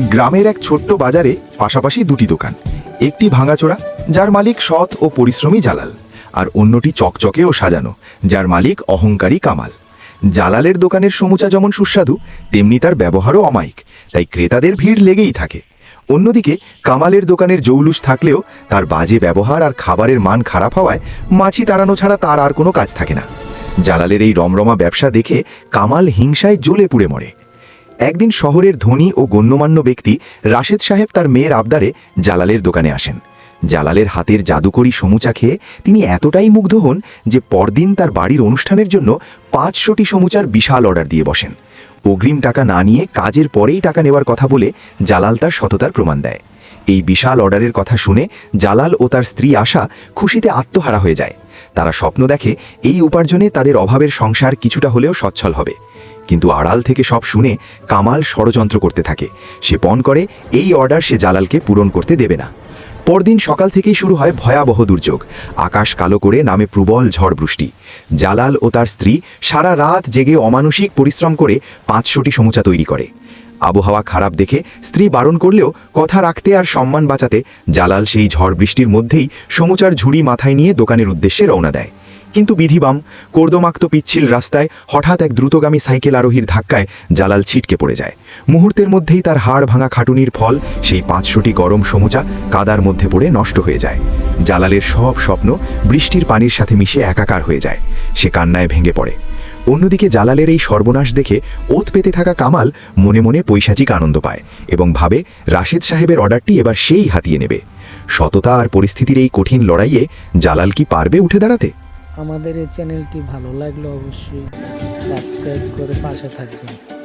গ্রামের এক ছোট্ট বাজারে পাশাপাশি দুটি দোকান। একটি ভাঙাচোরা, যার মালিক সৎ ও পরিশ্রমী জালাল, আর অন্যটি চকচকে ও সাজানো, যার মালিক অহংকারী কামাল। জালালের দোকানের সমুচা যেমন সুস্বাদু, তেমনি তার ব্যবহারও অমায়িক, তাই ক্রেতাদের ভিড় লেগেই থাকে। অন্যদিকে, কামালের দোকানের জৌলুস থাকলেও তার বাজে ব্যবহার আর খাবারের মান খারাপ হওয়ায় মাছি তাড়ানো ছাড়া তার আর কোনো কাজ থাকে না। জালালের এই রমরমা ব্যবসা দেখে কামাল হিংসায় জ্বলে পুড়ে মরে। একদিন শহরের ধনী ও গণ্যমান্য ব্যক্তি রাশেদ সাহেব তার মেয়ের আবদারে জালালের দোকানে আসেন। জালালের হাতের জাদুকরি সমুচা খেয়ে তিনি এতটাই মুগ্ধ হন যে পরদিন তার বাড়ির অনুষ্ঠানের জন্য পাঁচশোটি সমুচার বিশাল অর্ডার দিয়ে বসেন। অগ্রিম টাকা না নিয়ে কাজের পরেই টাকা নেওয়ার কথা বলে জালাল তার সততার প্রমাণ দেয়। এই বিশাল অর্ডারের কথা শুনে জালাল ও তার স্ত্রী আশা খুশিতে আত্মহারা হয়ে যায়। তারা স্বপ্ন দেখে এই উপার্জনে তাদের অভাবের সংসার কিছুটা হলেও সচ্ছল হবে। কিন্তু আড়াল থেকে সব শুনে কামাল ষড়যন্ত্র করতে থাকে। সে পণ করে, এই অর্ডার সে জালালকে পূরণ করতে দেবে না। পরদিন সকাল থেকেই শুরু হয় ভয়াবহ দুর্যোগ। আকাশ কালো করে নামে প্রবল ঝড় বৃষ্টি। জালাল ও তার স্ত্রী সারা রাত জেগে অমানসিক পরিশ্রম করে পাঁচশোটি সমুচা তৈরি করে। আবহাওয়া খারাপ দেখে স্ত্রী বারণ করলেও কথা রাখতে আর সম্মান বাঁচাতে জালাল সেই ঝড় বৃষ্টির মধ্যেই সমুচার ঝুড়ি মাথায় নিয়ে দোকানের উদ্দেশ্যে রওনা দেয়। কিন্তু বিধিবাম, কর্দমাক্ত পিচ্ছিল রাস্তায় হঠাৎ এক দ্রুতগামী সাইকেল আরোহীর ধাক্কায় জালাল ছিটকে পড়ে যায়। মুহূর্তের মধ্যেই তার হাড় ভাঙা খাটুনির ফল, সেই পাঁচশোটি গরম সমুচা কাদার মধ্যে পড়ে নষ্ট হয়ে যায়। জালালের সব স্বপ্ন বৃষ্টির পানির সাথে মিশে একাকার হয়ে যায়। সে কান্নায় ভেঙে পড়ে। অন্যদিকে জালালের এই সর্বনাশ দেখে ওত পেতে থাকা কামাল মনে মনে পৈশাচিক আনন্দ পায় এবং ভাবে, রাশেদ সাহেবের অর্ডারটি এবার সেই হাতিয়ে নেবে। সততা আর পরিস্থিতির এই কঠিন লড়াইয়ে জালাল কি পারবে উঠে দাঁড়াতে? আমাদের এই চ্যানেলটি ভালো লাগলে অবশ্যই সাবস্ক্রাইব করে পাশে থাকবেন।